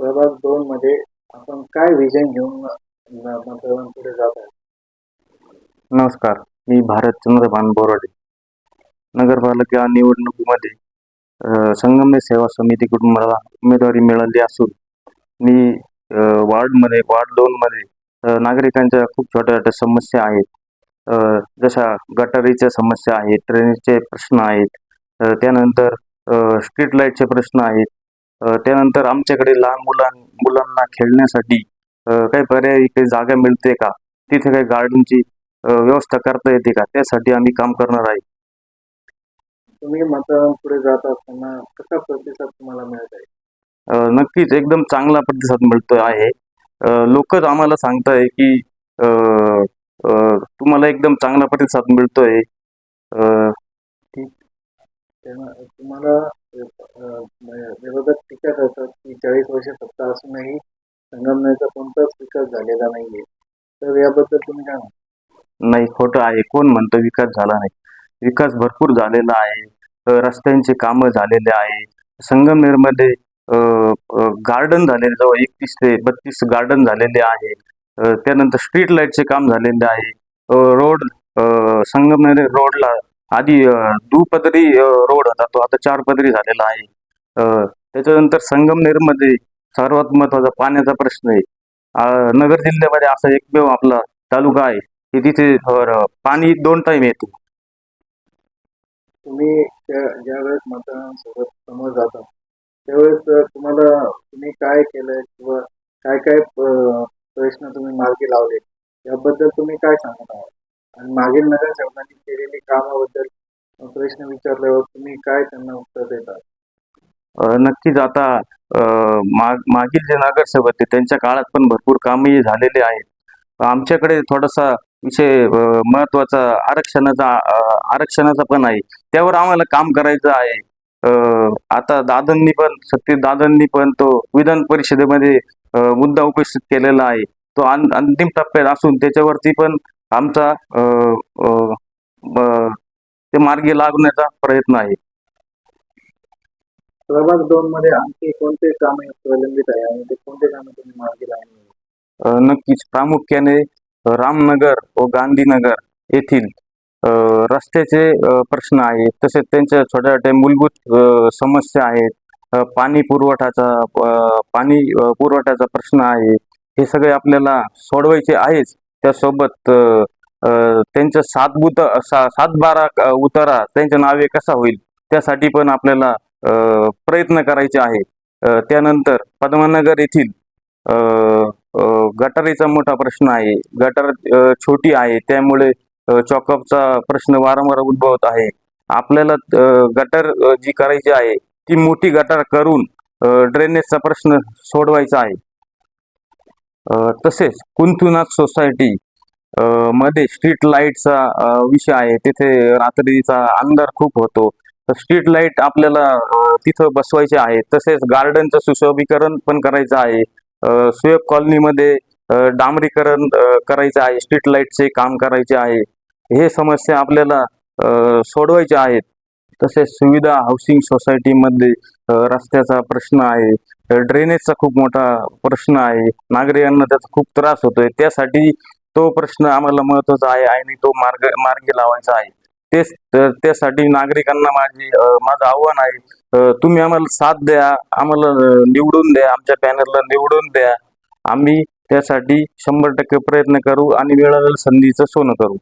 प्रभाग दोन मध्ये आपण काय विजन घेऊन म- पुढे जात आहे नमस्कार मी भारत चंद्रभान बोराडे. नगरपालिका निवडणुकीमध्ये संगम्य सेवा समितीकडून मला उमेदवारी मिळाली असून मी वार्डमध्ये वार्ड दोनमध्ये नागरिकांच्या खूप छोट्या छोट्या समस्या आहेत. जशा गटारीच्या समस्या आहेत ड्रेनेजचे प्रश्न आहेत त्यानंतर स्ट्रीट लाईटचे प्रश्न आहेत त्यानंतर आमच्याकडे लहान मुलां मुलांना खेळण्यासाठी काही पर्यायी काही जागा मिळते का? तिथे काही गार्डनची व्यवस्था करता येते का? त्यासाठी आम्ही काम करणार आहे. तुम्ही मतदान पुढे जात असताना कसा प्रतिसाद तुम्हाला मिळत आहे? नक्कीच एकदम चांगला प्रतिसाद मिळतो आहे. लोकच आम्हाला सांगताय की तुम्हाला एकदम चांगला प्रतिसाद मिळतोय. अ, त्यामुळे तुम्हाला विरोधक टीका करतात की चाळीस वर्ष सत्ता असूनही संगमनेरचा कोणताच विकास झालेला नाहीये. तर याबद्दल तुम्ही काय म्हणता? नाही खोटं आहे. कोण म्हणतं विकास झाला नाही? विकास भरपूर झालेला आहे. रस्त्यांचे कामं झालेले आहे. संगमनेरमध्ये गार्डन झालेले जवळ एकतीस ते बत्तीस गार्डन झालेले आहे. त्यानंतर स्ट्रीट लाईटचे काम झालेले आहे. रोड संगमनेर रोडला आधी दुपदरी रोड होता तो आता चार पदरी झालेला आहे. त्याच्यानंतर संगमनेरमध्ये सर्वात महत्त्वाचा पाण्याचा प्रश्न आहे. नगर जिल्ह्यामध्ये असा एकमेव आपला तालुका आहे की तिथे पाणी दोन टाइम येते. तुम्ही ज्या ज्यावेळेस मतदारांसोबत समोर जाता त्यावेळेस तुम्हाला तुम्ही काय केलंय किंवा काय काय प्रश्न तुम्ही मार्गी लावले याबद्दल तुम्ही काय सांगत आहात? आणि मागील नगरसेवकांनी केलेली कामाबद्दल प्रश्न विचारल्यावर तुम्ही काय त्यांना उत्तर देतात नक्कीच आता माग मागील जे नगरसेवक होते त्यांच्या काळात पण भरपूर कामही झालेले आहेत. आमच्याकडे थोडासा विषय महत्त्वाचा आरक्षणाचा आरक्षणाचा पण आहे. त्यावर आम्हाला काम करायचं आहे. आता दादांनी पण सत्य दादांनी पण तो विधान परिषदेमध्ये मुद्दा उपस्थित केलेला आहे. तो अंतिम टप्प्यात असून त्याच्यावरती पण आमचा ते मार्गी लागण्याचा प्रयत्न आहे. प्रभाग दोन मध्ये आणखी कोणते कामे प्रलंबित आहे आणि ते कोणते कामे तुम्ही मार्गी नक्कीच. प्रामुख्याने रामनगर व गांधीनगर येथील रस्त्याचे प्रश्न आहेत. तसेच त्यांच्या छोट्या छोट्या मूलभूत समस्या आहेत. पाणी पुरवठ्याचा अ, पाणी पुरवठ्याचा प्रश्न आहे. हे सगळे आपल्याला सोडवायचे आहेच. त्यासोबत त्यांचं सात बुत सा सात बारा उतारा त्यांच्या नावे कसा होईल त्यासाठी पण आपल्याला प्रयत्न करायचे आहे त्यानंतर पद्मनगर येथील गटारीचा मोठा प्रश्न आहे. गटार छोटी आहे. त्यामुळे चॉकअपचा प्रश्न वारंवार उद्भवत आहे. आपल्याला गटर जी करायची आहे ती मोठी गटार करून ड्रेनेजचा प्रश्न सोडवायचा आहे. तसेच कुंतुनाथ सोसायटी मध्ये स्ट्रीट लाईटचा विषय आहे. तिथे रात्रीचा अंधार खूप होतो. तर स्ट्रीट लाइट आपल्याला तिथं बसवायचे आहे. तसेच गार्डनचं सुशोभीकरण पण करायचं आहे. सुएब कॉलनीमध्ये डांबरीकरण करायचं आहे. स्ट्रीट लाईटचे काम करायचे आहे. हे समस्या आपल्याला सोडवायच्या आहेत. तसेच सुविधा हाऊसिंग सोसायटीमध्ये रस्त्याचा प्रश्न आहे ड्रेनेजचा खूप मोठा प्रश्न आहे नागरिकांना त्याचा खूप त्रास होतोय त्यासाठी तो प्रश्न आम्हाला महत्त्वाचा आहे आणि तो मार्ग मार्गी लावायचा आहे. तेच तर त्यासाठी नागरिकांना माझी माझं आव्हान आहे तुम्ही आम्हाला साथ द्या आम्हाला निवडून द्या आमच्या पॅनलला निवडून द्या. आम्ही त्यासाठी शंभर टक्के प्रयत्न करू आणि मिळालेल्या संधीचं सोनं करू.